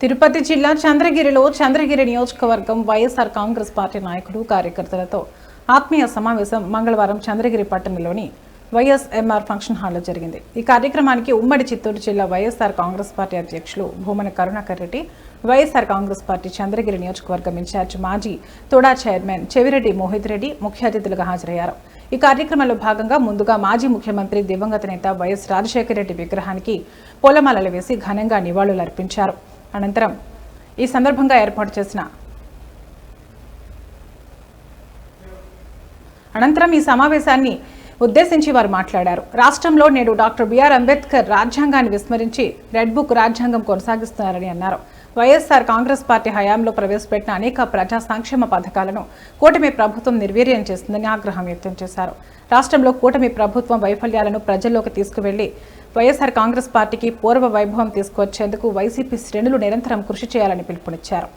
తిరుపతి జిల్లా చంద్రగిరిలో చంద్రగిరి నియోజకవర్గం YSR Congress party నాయకులు కార్యకర్తలతో ఆత్మీయ సమావేశం మంగళవారం చంద్రగిరి పట్టణంలోని వైఎస్ఎంఆర్ ఫంక్షన్ హాల్లో జరిగింది. ఈ కార్యక్రమానికి ఉమ్మడి చిత్తూరు జిల్లా వైఎస్ఆర్ కాంగ్రెస్ పార్టీ అధ్యక్షులు Bhumana Karunakar Reddy YSR Congress party Chandragiri నియోజకవర్గం ఇన్ఛార్జ్ మాజీ తోడా చైర్మన్ చెవిరెడ్డి మోహిత్ రెడ్డి ముఖ్య అతిథులుగా హాజరయ్యారు. ఈ కార్యక్రమంలో భాగంగా ముందుగా మాజీ ముఖ్యమంత్రి దివంగత నేత వైఎస్ రాజశేఖర రెడ్డి విగ్రహానికి పూలమాలలు వేసి ఘనంగా నివాళులర్పించారు. అనంతరం ఈ సందర్భంగా ఏర్పాటు చేసిన అనంతరం ఈ సమావేశాన్ని ఉద్దేశించి వారు మాట్లాడారు. రాష్ట్రంలో నేడు డాక్టర్ బిఆర్ అంబేద్కర్ రాజ్యాంగాన్ని విస్మరించి రెడ్ బుక్ రాజ్యాంగం కొనసాగిస్తున్నారని అన్నారు. వైఎస్ఆర్ కాంగ్రెస్ పార్టీ హయాంలో ప్రవేశపెట్టిన అనేక ప్రజా సంక్షేమ పథకాలను కూటమి ప్రభుత్వం నిర్వీర్యం చేస్తుందని ఆగ్రహం వ్యక్తం చేశారు. రాష్ట్రంలో కూటమి ప్రభుత్వం వైఫల్యాలను ప్రజల్లోకి తీసుకువెళ్ళి వైఎస్ఆర్ కాంగ్రెస్ పార్టీకి పూర్వ వైభవం తీసుకువచ్చేందుకు వైసీపీ శ్రేణులు నిరంతరం కృషి చేయాలని పిలుపునిచ్చారు.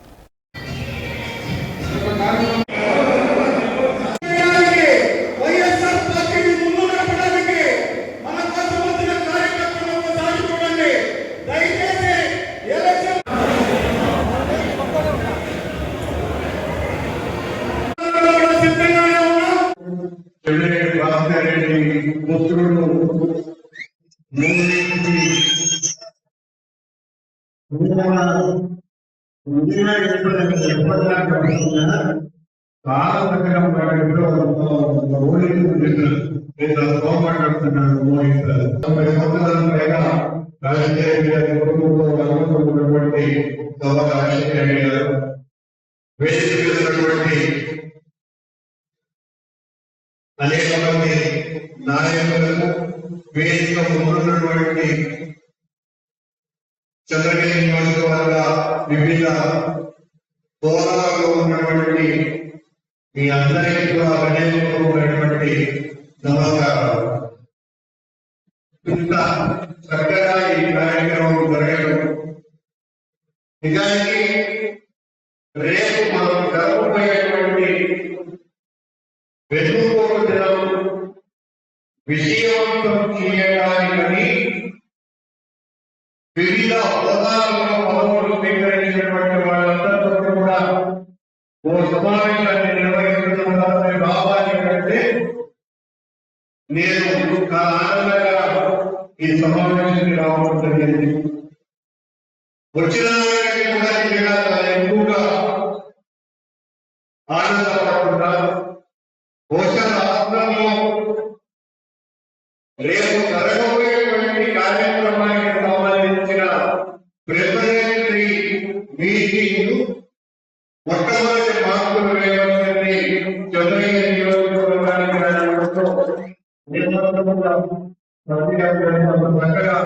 కుటుంబంలో కలుగుతున్నటువంటి సభ రాజశేఖర రెడ్డి గారు వేదిక ఉన్నటువంటి అనేక మంది నాయకులకు వేదిక ముందున్నటువంటి చంద్రగిరి నియోజకవర్గ వివిధ హోదాలో ఉన్నటువంటి మీ అందరికీ కూడా వినయపూర్వకమైనటువంటి నమస్కారాలు. ఇంత చక్కగా ఈ కార్యక్రమం జరగడం నిజానికి రేపు మనం జరగబోయేటువంటి దినం విజయవంతం చేయడానికని వివిధ హోదాలలో పదవులు స్వీకరించినటువంటి వాళ్ళందరితో కూడా ఓ సమావేశాన్ని నిర్వహించడం వల్ల భావాన్ని కంటే నేను చాలా ఆనందంగా ఈ సమావేశానికి రావడం జరిగింది. వచ్చిన కూడా ఎక్కువగా ఆనందపడకుండా బహుశా రాష్ట్రంలో రేపు జరగబోయేటువంటి కార్యక్రమానికి సంబంధించిన ప్రిపరేటరీ మీటింగ్ మొట్టమొదటి మార్పులు వేయవలసింది చంద్రగిరి నియోజకవర్గానికి రావడంతో చక్కగా